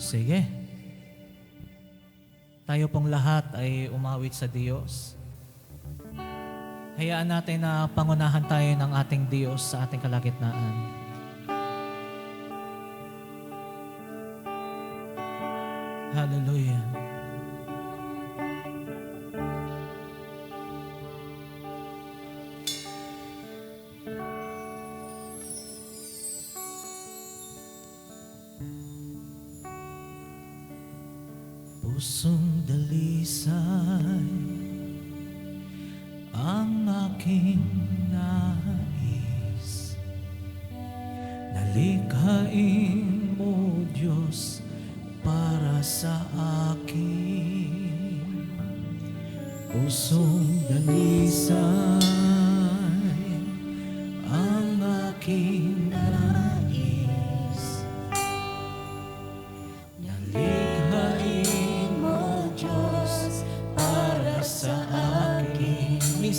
Sige. Tayo pong lahat ay umawit sa Diyos. Hayaan natin na pangunahan tayo ng ating Diyos sa ating kalagitnaan. Hallelujah. Pusong dalisay ang aking nais. Nalikhain mo Diyos para sa akin. Pusong dalisay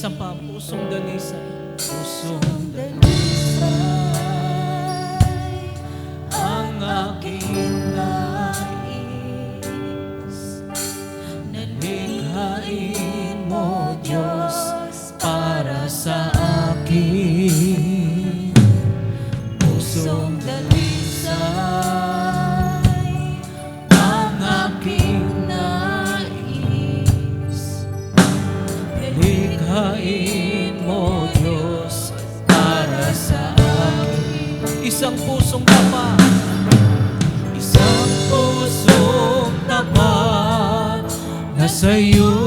Minsan pa pusong dalisay. Pusong ang Likhain mo Diyos para sa akin. Isang pusong tapa. Isang pusong tapa Na sa'yo'y